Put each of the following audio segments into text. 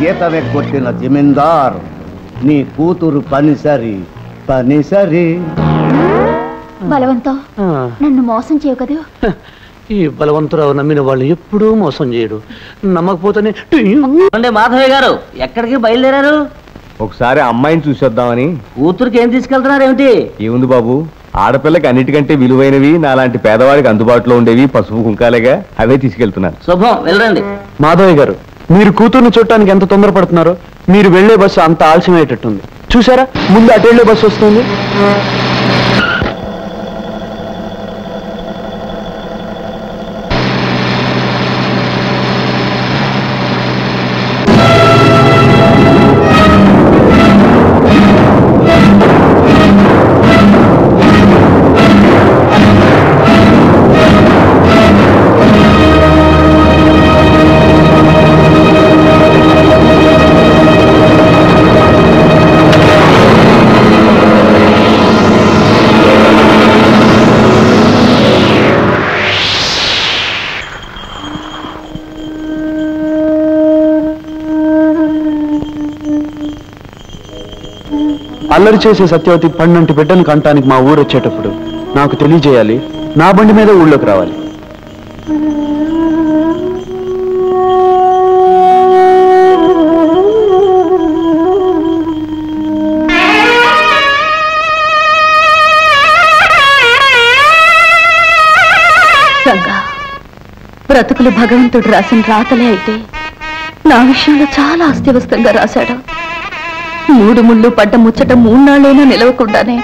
గీతవే కొట్టిన జమీందార్ నీ కూతురు పనిసరి పనిసరి. బలవంతం నన్ను మోసం చేయవు కదా? ఈ బలవంతురావు నమ్మిన వాళ్ళు ఎప్పుడూ మోసం చేయడు. నమ్మకపోతేనే అంటే మాధవయ్య గారు ఎక్కడికి బయలుదేరారు? ఒకసారి అమ్మాయిని చూసొద్దామని కూతురికి ఏం తీసుకెళ్తున్నారు ఏమిటి? ఏముంది బాబు? ఆడపిల్లకి అన్నిటికంటే విలువైనవి నాలాంటి పేదవాడికి అందుబాటులో ఉండేవి పసుపు కుంకాలేగా. అవే తీసుకెళ్తున్నాను. శుభం. వెళ్ళండి. మాధవయ్య గారు మీరు కూతుర్ని చూడటానికి ఎంత తొందరపడుతున్నారో మీరు వెళ్ళే బస్సు అంత ఆలస్యమయ్యేటట్టుంది. చూసారా ముందు అటు వెళ్ళే బస్సు వస్తుంది. అల్లరి చేసే సత్యవతి పన్నంటి బిడ్డను కంటానికి మా ఊరు వచ్చేటప్పుడు నాకు తెలియజేయాలి. నా బండి మీద ఊళ్ళోకి రావాలి. బ్రతుకులు భగవంతుడు రాసిన రాతలే అయితే నా విషయంలో చాలా అస్తవ్యస్తంగా రాశాడు. మూడు ముళ్ళు పడ్డ ముచ్చట మూన్నాళ్ళైనా నిలవకుండానే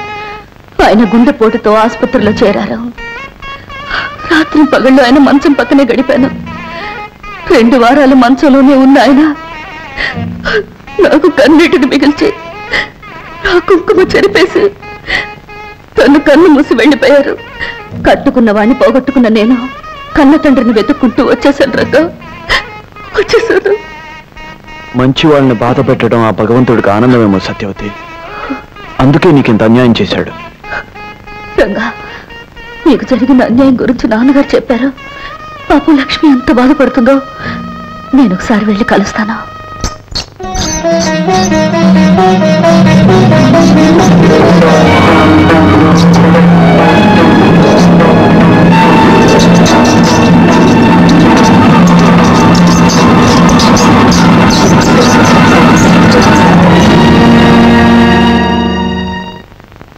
ఆయన గుండెపోటుతో ఆసుపత్రిలో చేరారు. రాత్రి పగళ్ళు ఆయన మంచం పక్కనే గడిపాను. రెండు వారాలు మంచంలోనే ఉన్న ఆయన నాకు కన్నీటిని మిగిల్చి నా కుంకుమ చెరిపేసి తను కన్ను మూసి వెళ్ళిపోయారు. కట్టుకున్న వాణ్ణి పోగొట్టుకున్న నేను కన్న తండ్రిని వెతుక్కుంటూ వచ్చేసాను రంగా. వచ్చేసాను మంచి వాళ్ళని బాధ పెట్టడం ఆ భగవంతుడికి ఆనందమేమో సత్యవతి. అందుకే నీకు ఇంత అన్యాయం చేశాడు. రంగా నీకు జరిగిన అన్యాయం గురించి నాన్నగారు చెప్పారు. పాపం లక్ష్మి ఎంత బాధపడుతుందో నేను ఒకసారి వెళ్ళి కలుస్తాను.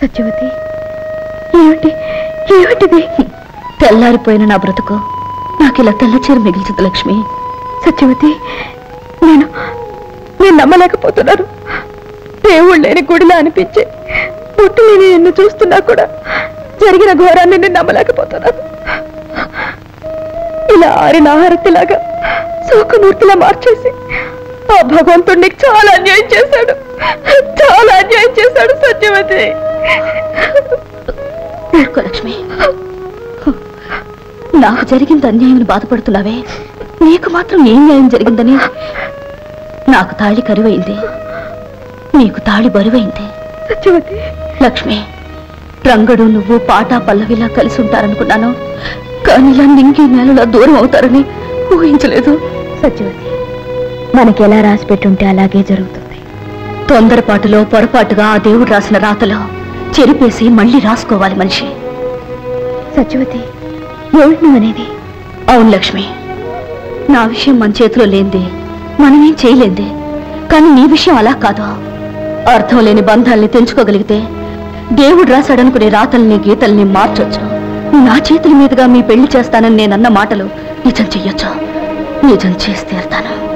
సత్యవతి ఏమిటి? ఏమిటిది? తెల్లారిపోయిన నా బ్రతుకు. నాకు ఇలా తెల్లచీర మిగిల్చదు లక్ష్మి. సత్యవతి నేను నేను నమ్మలేకపోతున్నాను. దేవుడు లేని గుడిలా అనిపించే పుట్టి నేను నిన్ను చూస్తున్నా కూడా జరిగిన ఘోరాన్ని నేను నమ్మలేకపోతున్నాను. ఇలా ఆరిన ఆహారతిలాగా శోకమూర్తిలా మార్చేసి ఆ భగవంతుడు నీకు చాలా అన్యాయం చేశాడు. చాలా అన్యాయం చేశాడు సత్యవతి. ఊరుకో లక్ష్మి. నాకు జరిగింది అన్యాయం బాధపడుతున్నావే. నీకు మాత్రం ఏం న్యాయం జరిగిందని నాకు తాళి కరువైంది. నీకు తాళి బరువైంది. లక్ష్మి రంగడు నువ్వు పాట పల్లవిలా కలిసి ఉంటారనుకున్నాను. కానీ ఇలా నింగి నేలలా దూరం అవుతారని ఊహించలేదు. సత్యవతి మనకి ఎలా రాసి పెట్టుంటే అలాగే జరుగుతుంది. తొందరపాటులో పొరపాటుగా ఆ దేవుడు రాసిన రాతలో చెరిపేసి మళ్ళీ రాసుకోవాలి మనిషి. సత్యవతి ఏమిటి నువ్వనేది అవును లక్ష్మి. నా విషయం మన చేతిలో లేనిది మనమేం చేయలేంది. కానీ నీ విషయం అలా కాదు. అర్థం లేని బంధాల్ని తెంచుకోగలిగితే దేవుడు రాశాడనుకునే రాతల్ని గీతల్ని మార్చొచ్చు. నా చేతుల మీదుగా మీ పెళ్ళి చేస్తానని నేనన్న మాటలు నిజం చెయ్యొచ్చు. నిజం చేసి తీరుతాను.